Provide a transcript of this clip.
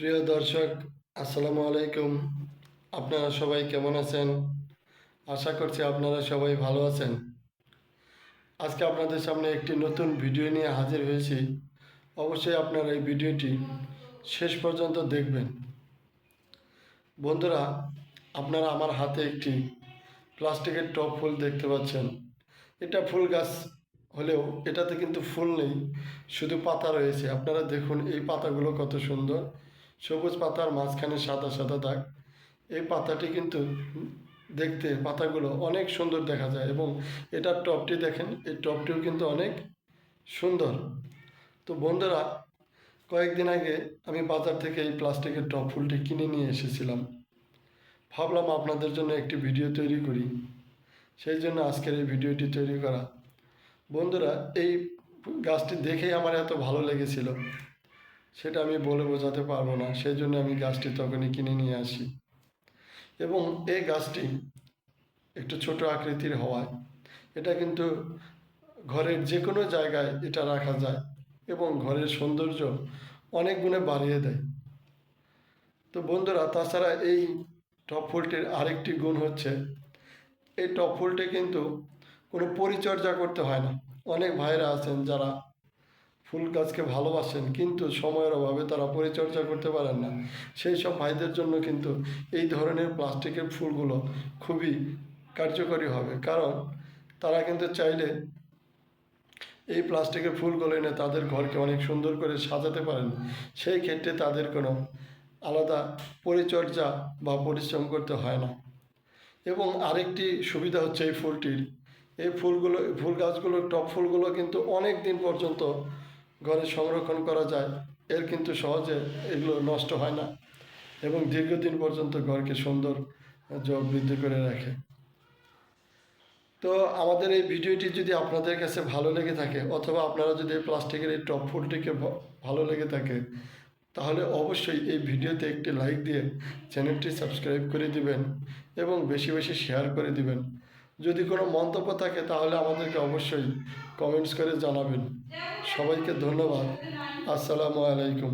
প্রিয় দর্শক, আসসালামু আলাইকুম। আপনারা সবাই কেমন আছেন? আশা করছি আপনারা সবাই ভালো আছেন। আজকে আপনাদের সামনে একটি নতুন ভিডিও নিয়ে হাজির হয়েছি। অবশ্যই আপনারা এই ভিডিওটি শেষ পর্যন্ত দেখবেন। বন্ধুরা, আপনারা আমার হাতে একটি প্লাস্টিকের টপ ফুল দেখতে পাচ্ছেন। এটা ফুল গাছ হলেও এটাতে কিন্তু ফুল নেই, শুধু পাতা রয়েছে। আপনারা দেখুন এই পাতাগুলো কত সুন্দর। সবুজ পাতার মাঝখানে সাদা সাদা দাগ। এই পাতাটি কিন্তু দেখতে, পাতাগুলো অনেক সুন্দর দেখা যায় এবং এটার টপটি দেখেন, এই টপটিও কিন্তু অনেক সুন্দর। তো বন্ধুরা, কয়েকদিন আগে আমি বাজার থেকে এই প্লাস্টিকের টপ ফুলটি কিনে নিয়ে এসেছিলাম। ভাবলাম আপনাদের জন্য একটি ভিডিও তৈরি করি। সেই জন্য আজকের এই ভিডিওটি তৈরি করা। বন্ধুরা, এই গাছটি দেখেই আমার এত ভালো লেগেছিল। সেটা আমি বলে বোঝাতে পারব না সেই জন্য আমি গাছটি তখনই কিনে নিয়ে আসি। এবং এই গাছটি একটু ছোট আকৃতির হওয়ায় এটা কিন্তু ঘরের যে কোনো জায়গায় এটা রাখা যায় এবং ঘরের সৌন্দর্য অনেক গুণে বাড়িয়ে দেয়। তো বন্ধুরা, তাছাড়া এই টপ ফুলটির আরেকটি গুণ হচ্ছে, এই টপ ফুলটি কিন্তু কোনো পরিচর্যা করতে হয় না। অনেক ভাইরা আছেন যারা ফুল গাছকে ভালোবাসেন, কিন্তু সময়ের অভাবে তারা পরিচর্যা করতে পারেন না। সেই সব ভাইদের জন্য কিন্তু এই ধরনের প্লাস্টিকের ফুলগুলো খুবই কার্যকরী হবে। কারণ তারা কিন্তু চাইলে এই প্লাস্টিকের ফুলগুলো এনে তাদের ঘরকে অনেক সুন্দর করে সাজাতে পারেন। সেই ক্ষেত্রে তাদের কোনো আলাদা পরিচর্যা বা পরিশ্রম করতে হয় না। এবং আরেকটি সুবিধা হচ্ছে এই ফুলটির। এই ফুলগুলো, ফুল গাছগুলোর টপ ফুলগুলো কিন্তু অনেক দিন পর্যন্ত ঘরে সংরক্ষণ করা যায়, এর কিন্তু সহজে এগুলো নষ্ট হয় না এবং দীর্ঘদিন পর্যন্ত ঘরকে সুন্দর বৃদ্ধি করে রাখে। তো আমাদের এই ভিডিওটি যদি আপনাদের কাছে ভালো লেগে থাকে অথবা আপনারা যদি এই প্লাস্টিকের এই টপ ফুলটিকে ভালো লেগে থাকে, তাহলে অবশ্যই এই ভিডিওতে একটি লাইক দিয়ে চ্যানেলটি সাবস্ক্রাইব করে দিবেন এবং বেশি বেশি শেয়ার করে দিবেন। যদি কোনো মন্তব্য থাকে তাহলে আমাদেরকে অবশ্যই কমেন্টস করে জানাবেন। সবাইকে ধন্যবাদ। আসসালামু আলাইকুম।